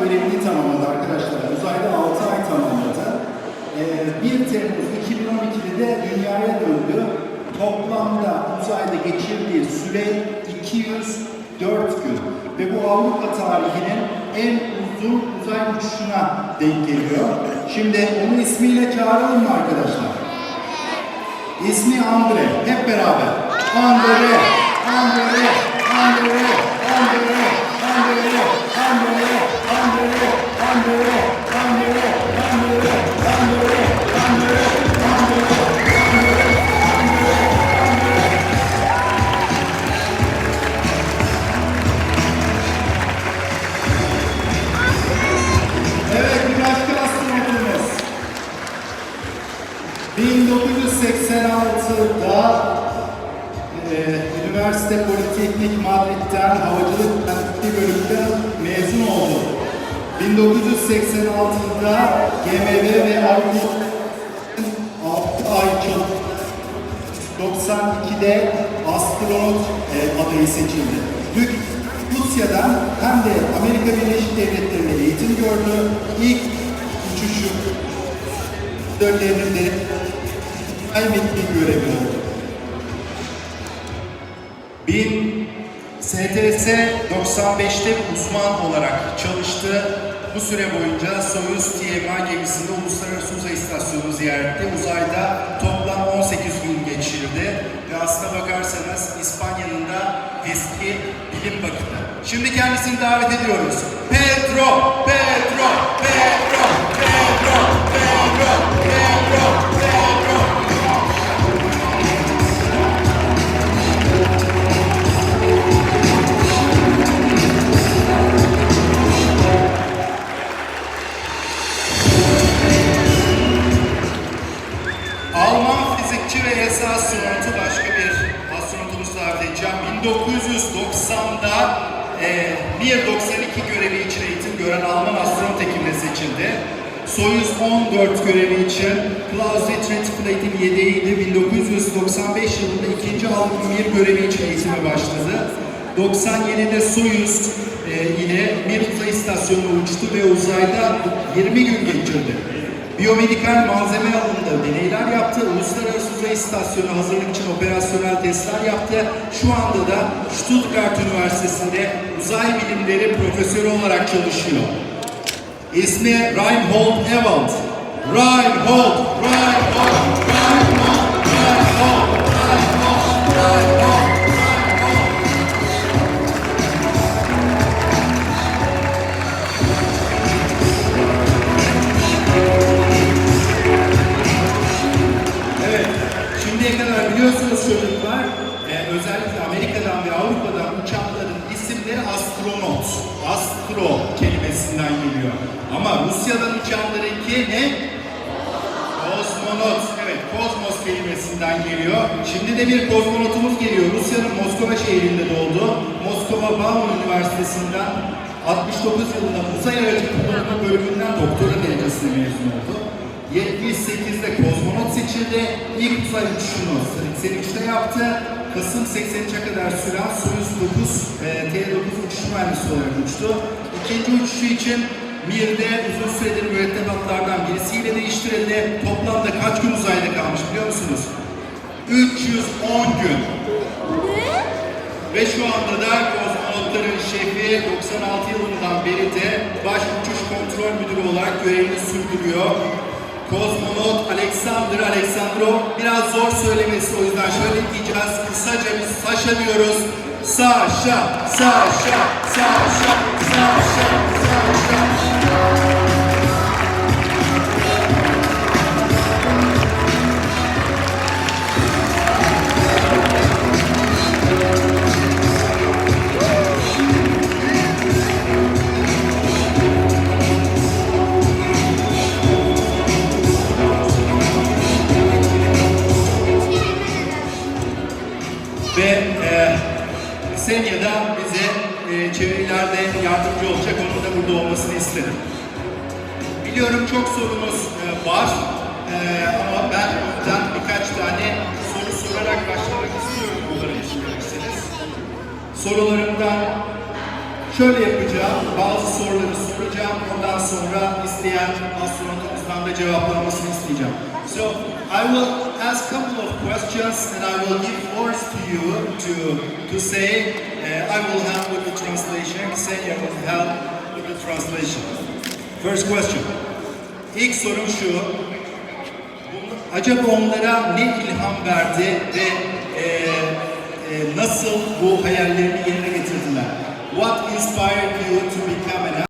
görevini tamamladı arkadaşlar. Uzayda 6 ay tamamladı. Ee, 1 Temmuz 2012'de de dünyaya döndü. Toplamda uzayda geçirdiği süre 204 gün. Ve bu Avrupa tarihinin en uzun uzay uçuşuna denk geliyor. Şimdi onun ismiyle çağıralım mı arkadaşlar? İsmi Andre. Hep beraber. Andre, Andre, 1986'da e, Üniversite Politeknik Madrid'den havacılık mühendisliği bölümünde mezun oldu. 1986'da GMV ve Avrupa 6 ay çalıştı. 92'de astronot e, adayı seçildi. Türk Rusya'dan hem de Amerika Birleşik Devletleri'nde eğitim gördü. İlk uçuşu dönlerinde kaybettiği görevi oldu. 1000 STS 95'te uzman olarak çalıştı. Bu süre boyunca Soyuz TMA gemisinde Uluslararası Uzay İstasyonu ziyaretti. Uzayda toplam 18 gün geçirdi. Ve aslına bakarsanız İspanya'nın da eski bilim bakanı. Şimdi kendisini davet ediyoruz. Pedro, Pedro, 1990'da e, Mir 92 görevi için eğitim gören Alman astronot ekibine seçildi. Soyuz 14 görevi için Klaus Dietrich Flight'in yedeğiydi. 1995 yılında ikinci Alman Mir görevi için eğitime başladı. 97'de Soyuz e, ile Mir uzay istasyonuna uçtu ve uzayda 20 gün geçirdi. Biyomedikal malzeme alımında deneyler yaptı. Uluslararası Uzay İstasyonu hazırlık için operasyonel testler yaptı. Şu anda da Stuttgart Üniversitesi'nde uzay bilimleri profesörü olarak çalışıyor. İsmi Reinhold Ewald. Reinhold, Reinhold, Reinhold, Reinhold, Reinhold, Reinhold. Çocuklar, e, özellikle Amerika'dan ve Avrupa'dan uçakların isimleri astronot, astro kelimesinden geliyor. Ama Rusya'dan uçanlarınki ne? Kozmonot, evet kozmos kelimesinden geliyor. Şimdi de bir kozmonotumuz geliyor. Rusya'nın Moskova şehrinde doğdu. Moskova Bauman Üniversitesi'nden 69 yılında uzay aracı kullanımı bölümünden doktora derecesine mezun oldu. 78'de kozmonot seçildi. İlk uzay uçuşunu 83'te yaptı. Kasım 83'e kadar süren Soyuz 9 e, T-9 uçuş mühendisi olarak uçtu. İkinci uçuşu için Mir'de uzun süredir mürettebatlardan birisiyle değiştirildi. Toplamda kaç gün uzayda kalmış biliyor musunuz? 310 gün. Ve şu anda da kozmonotların şefi 96 yılından beri de baş uçuş kontrol müdürü olarak görevini sürdürüyor. Kozmonot Alexander Alexandrov biraz zor söylemesi o yüzden şöyle diyeceğiz. Kısaca biz Saşa diyoruz. Saşa, Saşa, Saşa, Saşa, Saşa. Ksenia da bize e, çevirilerde yardımcı olacak. Onun da burada olmasını istedim. Biliyorum çok sorunuz e, var. E, ama ben buradan birkaç tane soru sorarak başlamak istiyorum onları düşüneceksiniz. Sorularımdan Şöyle yapacağım, bazı soruları soracağım, ondan sonra isteyen astronotumuzdan da cevaplanmasını isteyeceğim. So, I will ask a couple of questions and I will give words to you to, to say. Uh, I will help with the translation, Ksenia will help with the translation. First question. İlk sorum şu. Acaba onlara ne ilham verdi ve e, e, nasıl bu hayallerini yerine? What inspired you to become an